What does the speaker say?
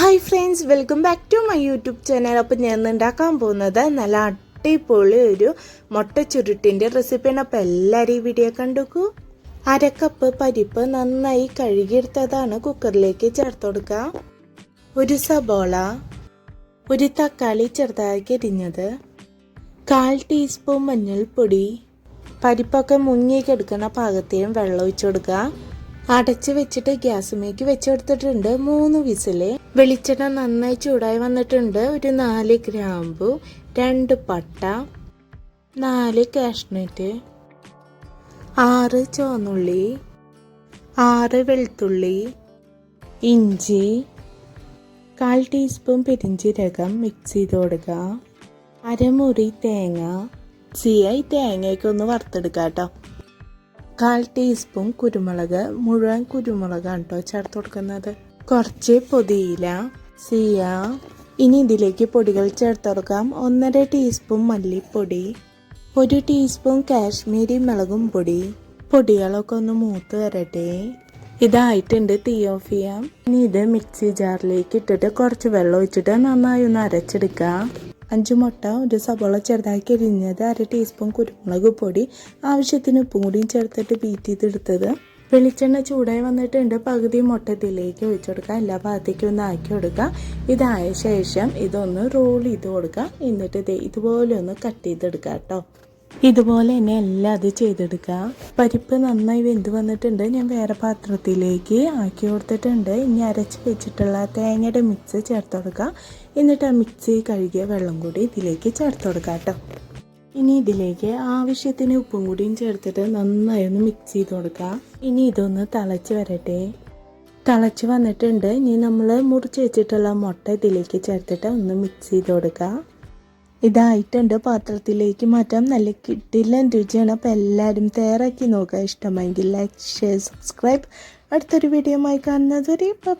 Hi friends welcome back to my YouTube channel appam ഞാൻ ഉണ്ടാക്കാൻ പോകുന്നത് നല്ല അടിപൊളി ഒരു മുട്ട ചുരുട്ടിന്റെ റെസിപ്പിയാണ് അപ്പോൾ എല്ലാവരും ഈ വീഡിയോ കണ്ടുക്കൂ. അരക്കപ്പ് കപ്പ് പരിപ്പ് നന്നായി കഴുകിയെടുത്തതാണ് കുക്കറിലേക്ക് ചേർത്ത് കൊടുക്കുക. ഒരു സബോള ഒരു തക്കാളി ചെറുതാക്കി എരിഞ്ഞത് കാൽ ടീസ്പൂൺ മഞ്ഞൾപ്പൊടി പരിപ്പൊക്കെ മുങ്ങിക്കെടുക്കുന്ന പാകത്തെയും വെള്ളം ഒഴിച്ചു കൊടുക്കുക. അടച്ച് വെച്ചിട്ട് ഗ്യാസുമേക്ക് വെച്ചെടുത്തിട്ടുണ്ട്. മൂന്ന് വിസിൽ. വെളിച്ചെണ്ണ നന്നായി ചൂടായി വന്നിട്ടുണ്ട്. ഒരു നാല് ഗ്രാമ്പു രണ്ട് പട്ട നാല് കാഷ്നട്ട് ആറ് ചോന്നുള്ളി ആറ് വെളുത്തുള്ളി ഇഞ്ചി കാൽ ടീസ്പൂൺ പെരിഞ്ചീരകം മിക്സ് ചെയ്ത് കൊടുക്കുക അരമുറി തേങ്ങ. സിയായി തേങ്ങയൊക്കെ ഒന്ന് വറുത്തെടുക്കാം കേട്ടോ കാൽ ടീസ്പൂൺ കുരുമുളക് മുഴുവൻ കുരുമുളകാണ് കേട്ടോ ചേർത്ത് കൊടുക്കുന്നത്. കുറച്ച് പൊതിയില സിയ. ഇനി ഇതിലേക്ക് പൊടികൾ ചേർത്ത് കൊടുക്കാം. ഒന്നര ടീസ്പൂൺ മല്ലിപ്പൊടി ഒരു ടീസ്പൂൺ കാശ്മീരി മുളകും പൊടി. പൊടികളൊക്കെ ഒന്ന് മൂത്ത് വരട്ടെ. ഇതായിട്ടുണ്ട് തീ ഓഫ് ചെയ്യാം. ഇനി ഇത് മിക്സി ജാറിലേക്ക് ഇട്ടിട്ട് കുറച്ച് വെള്ളം ഒഴിച്ചിട്ട് നന്നായി ഒന്ന് അരച്ചെടുക്കാം. അഞ്ച് മുട്ട ഒരു സവോള ചെറുതാക്കി അരിഞ്ഞത് അര ടീസ്പൂൺ കുരുമുളക് പൊടി ആവശ്യത്തിന് ഉപ്പും കൂടിയും ചേർത്തിട്ട് ബീറ്റ് ചെയ്തെടുത്തത്. വെളിച്ചെണ്ണ ചൂടായി വന്നിട്ടുണ്ട്. പകുതി മുട്ട ഇതിലേക്ക് ഒഴിച്ചു കൊടുക്കുക. എല്ലാ ഭാഗത്തേക്കും ഒന്ന് ആക്കി കൊടുക്കുക. ഇതായ ശേഷം ഇതൊന്ന് റോൾ ചെയ്ത് കൊടുക്കുക. എന്നിട്ട് ഇതേ ഇതുപോലെ ഒന്ന് കട്ട് ചെയ്തെടുക്കുക കേട്ടോ. ഇതുപോലെ തന്നെ എല്ലാം അത് ചെയ്തെടുക്കുക. പരിപ്പ് നന്നായി വെന്ത് വന്നിട്ടുണ്ട്. ഞാൻ വേറെ പാത്രത്തിലേക്ക് ആക്കി കൊടുത്തിട്ടുണ്ട്. ഇനി അരച്ച് വെച്ചിട്ടുള്ള തേങ്ങയുടെ മിക്സ് ചേർത്ത് കൊടുക്കുക. എന്നിട്ട് ആ മിക്സി കഴുകിയ വെള്ളം കൂടി ഇതിലേക്ക് ചേർത്ത് കൊടുക്കുക കേട്ടോ. ഇനി ഇതിലേക്ക് ആവശ്യത്തിന് ഉപ്പും കൂടിയും ചേർത്തിട്ട് നന്നായി ഒന്ന് മിക്സ് ചെയ്ത് കൊടുക്കുക. ഇനി ഇതൊന്ന് തിളച്ച് വരട്ടെ. തിളച്ച് വന്നിട്ടുണ്ട്. ഇനി നമ്മൾ മുറിച്ച് വെച്ചിട്ടുള്ള മുട്ട ഇതിലേക്ക് ചേർത്തിട്ട് ഒന്ന് മിക്സ് ചെയ്ത് കൊടുക്കുക. ഇതായിട്ടുണ്ട്. പാത്രത്തിലേക്ക് മാറ്റാം. നല്ല കിട്ടില്ല രുചിയാണ്. അപ്പോൾ എല്ലാവരും തയ്യാറാക്കി നോക്കുക. ഇഷ്ടമെങ്കിൽ ലൈക്ക് ഷെയർ സബ്സ്ക്രൈബ് അടുത്തൊരു വീഡിയോ ആയി കാണുന്നത് ഒരു ബൈ